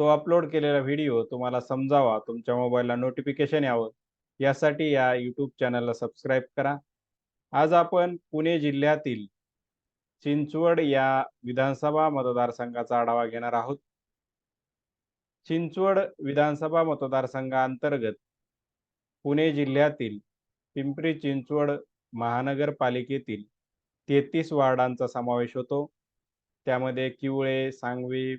तो अपलोड केलेला व्हिडिओ तुम्हाला समजावा, तुमच्या मोबाईलला नोटिफिकेशन यावं, यासाठी या यूट्यूब चॅनलला सबस्क्राईब करा. आज आपण पुणे जिल्ह्यातील चिंचवड या विधानसभा मतदारसंघाचा आढावा घेणार आहोत. चिंचवड विधानसभा मतदारसंघाअंतर्गत पुणे जिल्ह्यातील पिंपरी चिंचवड महानगरपालिकेतील 33 वार्डांचा समावेश होतो. त्यामध्ये किवळे, सांगवी,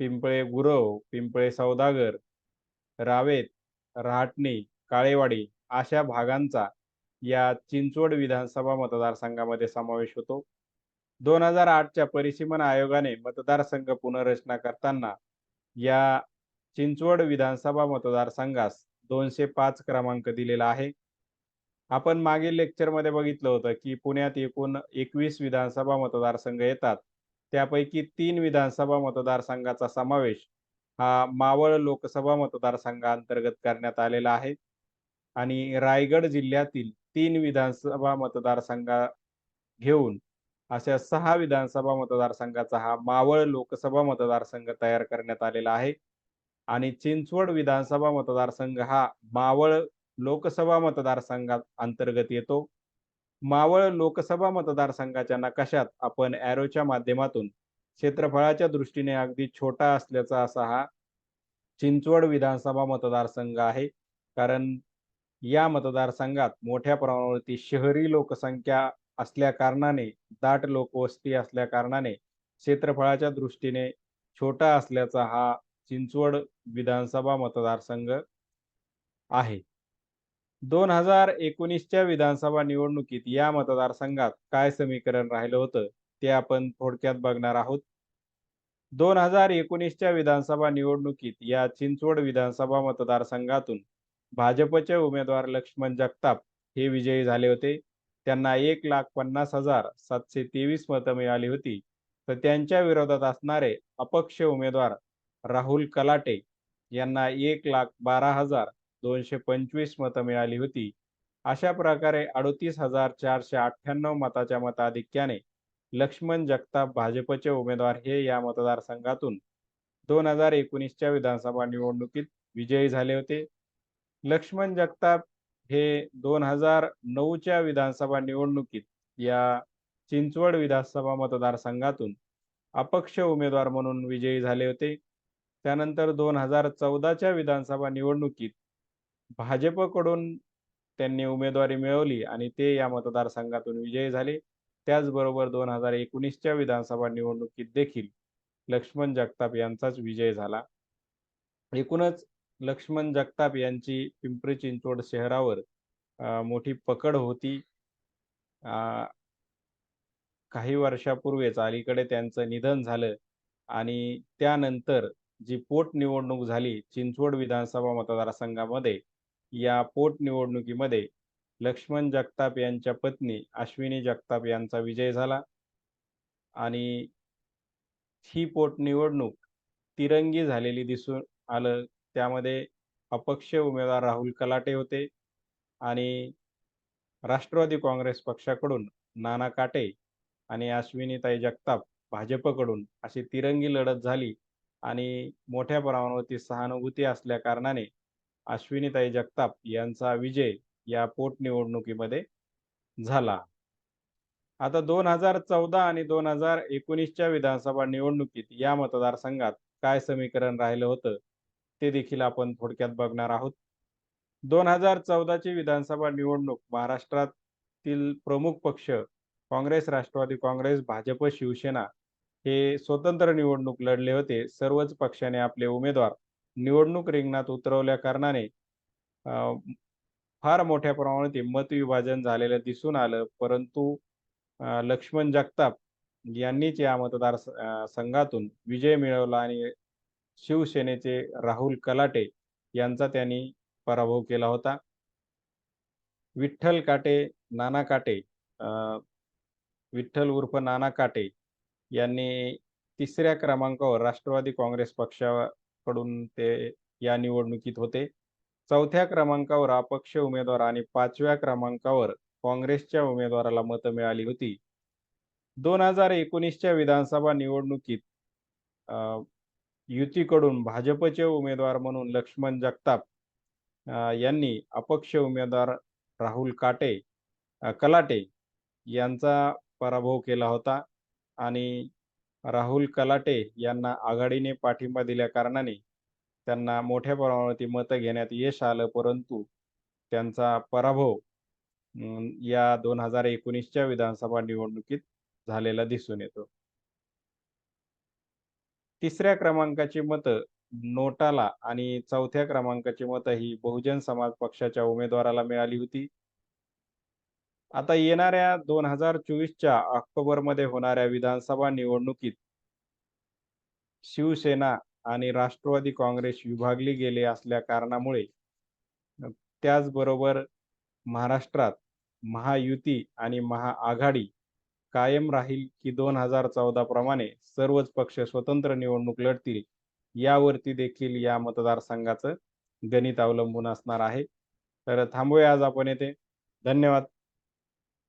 पिंपळे गुरव, पिंपळे सौदागर, रावेत, रहाटणी, काळेवाडी अशा भागांचा या चिंचवड विधानसभा मतदारसंघामध्ये समावेश होतो. 2008च्या परिसीमन आयोगाने मतदारसंघ पुनर्रचना करताना या चिंचवड विधानसभा मतदारसंघास 205 क्रमांक दिलेला आहे. आपण मागील लेक्चरमध्ये बघितलं होतं, की पुण्यात एकूण 21 विधानसभा मतदारसंघ येतात. त्यापैकी तीन विधानसभा मतदारसंघाचा समावेश हा मावळ लोकसभा मतदारसंघाअंतर्गत करण्यात आलेला आहे आणि रायगड जिल्ह्यातील तीन विधानसभा मतदारसंघा घेऊन अशा सहा विधानसभा मतदारसंघाचा हा मावळ लोकसभा मतदारसंघ तयार करण्यात आलेला आहे आणि चिंचवड विधानसभा मतदारसंघ हा मावळ लोकसभा मतदारसंघात अंतर्गत येतो. मावळ लोकसभा मतदारसंघाच्या नकाशात आपण ॲरोच्या माध्यमातून क्षेत्रफळाच्या दृष्टीने अगदी छोटा असल्याचा असा हा चिंचवड विधानसभा मतदारसंघ आहे. कारण या मतदारसंघात मोठ्या प्रमाणावरती शहरी लोकसंख्या असल्या कारणाने, दाट लोकवस्ती असल्या कारणाने क्षेत्रफळाच्या दृष्टीने छोटा असल्याचा हा चिंचवड विधानसभा मतदारसंघ आहे. 2019च्या विधानसभा निवडणुकीत या मतदारसंघात काय समीकरण राहिलं होतं, ते आपण थोडक्यात बघणार आहोत. 2019च्या विधानसभा निवडणुकीत या चिंचवड विधानसभा मतदारसंघातून भाजपचे उमेदवार लक्ष्मण जगताप हे विजयी झाले होते. त्यांना 1,50,723 मतं मिळाली होती. तर त्यांच्या विरोधात असणारे अपक्ष उमेदवार राहुल कलाटे यांना एक लाख बारा हजार दोनशे पंचवीस मतं मिळाली होती. अशा प्रकारे 38,498 मताच्या मताधिक्याने लक्ष्मण जगताप भाजपचे उमेदवार हे या मतदारसंघातून 2019च्या विधानसभा निवडणुकीत विजयी झाले होते. लक्ष्मण जगताप हे 2009च्या विधानसभा निवडणुकीत या चिंचवड विधानसभा मतदारसंघातून अपक्ष उमेदवार म्हणून विजयी झाले होते. त्यानंतर 2014च्या विधानसभा निवडणुकीत भाजपकडून त्यांनी उमेदवारी मिळवली आणि ते या मतदारसंघातून विजयी झाले. त्याचबरोबर 2019च्या विधानसभा निवडणुकीत देखील लक्ष्मण जगताप यांचाच विजय झाला. एकूणच लक्ष्मण जगताप यांची पिंपरी चिंचवड शहरावर मोठी पकड होती. अ, काही वर्षापूर्वीच अलीकडे त्यांचं निधन झालं आणि त्यानंतर जी पोटनिवडणूक झाली चिंचवड विधानसभा मतदारसंघामध्ये, या पोटनिवडणुकीमध्ये लक्ष्मण जगताप यांच्या पत्नी अश्विनी जगताप यांचा विजय झाला. आणि ही पोटनिवडणूक तिरंगी झालेली दिसून आलं. त्यामध्ये अपक्ष उमेदवार राहुल कलाटे होते आणि राष्ट्रवादी काँग्रेस पक्षाकडून नाना काटे आणि अश्विनीताई जगताप भाजपकडून अशी तिरंगी लढत झाली आणि मोठ्या प्रमाणावरती सहानुभूती असल्या कारणाने अश्विनीताई जगताप यांचा विजय या पोटनिवडणुकीमध्ये झाला. आता 2014 आणि 2019च्या विधानसभा निवडणुकीत या मतदारसंघात काय समीकरण राहिलं होतं, ते देखील आपण थोडक्यात बघणार आहोत. 2014ची विधानसभा निवडणूक महाराष्ट्रातील प्रमुख पक्ष काँग्रेस, राष्ट्रवादी काँग्रेस, भाजप, शिवसेना हे स्वतंत्र निवडणूक लढले होते. सर्वच पक्षाने आपले उमेदवार निवडणूक रिंगणात उतरवल्या कारणाने फार मोठ्या प्रमाणात मतविभाजन झालेलं दिसून आलं. परंतु लक्ष्मण जगताप यांनीच या मतदार संघातून विजय मिळवला आणि शिवसेनेचे राहुल कलाटे यांचा त्यांनी पराभव केला होता विठ्ठल काटे नाना काटे विठ्ठल उर्फ नाना काटे यांनी तिसऱ्या क्रमांकावर राष्ट्रवादी काँग्रेस पक्षा कडून ते या निवडणुकीत होते. चौथ्या क्रमांकावर अपक्ष उमेदवार आणि पाचव्या क्रमांकावर काँग्रेसच्या उमेदवाराला मतं मिळाली होती. दोन हजार एकोणीसच्या विधानसभा निवडणुकीत युतीकडून भाजपचे उमेदवार म्हणून लक्ष्मण जगताप यांनी अपक्ष उमेदवार राहुल काटे कलाटे यांचा पराभव केला होता. आणि राहुल कलाटे यांना आघाडीने पाठिंबा दिल्या कारणाने त्यांना मोठ्या प्रमाणावरती मतं घेण्यात यश आलं परंतु त्यांचा पराभव अं, या दोन हजार एकोणीसच्या विधानसभा निवडणुकीत झालेला दिसून येतो. तिसऱ्या क्रमांकाची मतं नोटाला आणि चौथ्या क्रमांकाची मतं ही बहुजन समाज पक्षाच्या उमेदवाराला मिळाली होती. आता येणाऱ्या दोन हजार चोवीसच्या ऑक्टोबरमध्ये होणाऱ्या विधानसभा निवडणुकीत शिवसेना आणि राष्ट्रवादी काँग्रेस विभागली गेले असल्या कारणामुळे त्याचबरोबर महाराष्ट्रात महायुती आणि महाआघाडी कायम राहील की दोन हजार चौदा प्रमाणे सर्वच पक्ष स्वतंत्र निवडणूक लढतील यावरती देखील या मतदारसंघाचं गणित अवलंबून असणार आहे. तर थांबूया आज आपण येथे. धन्यवाद.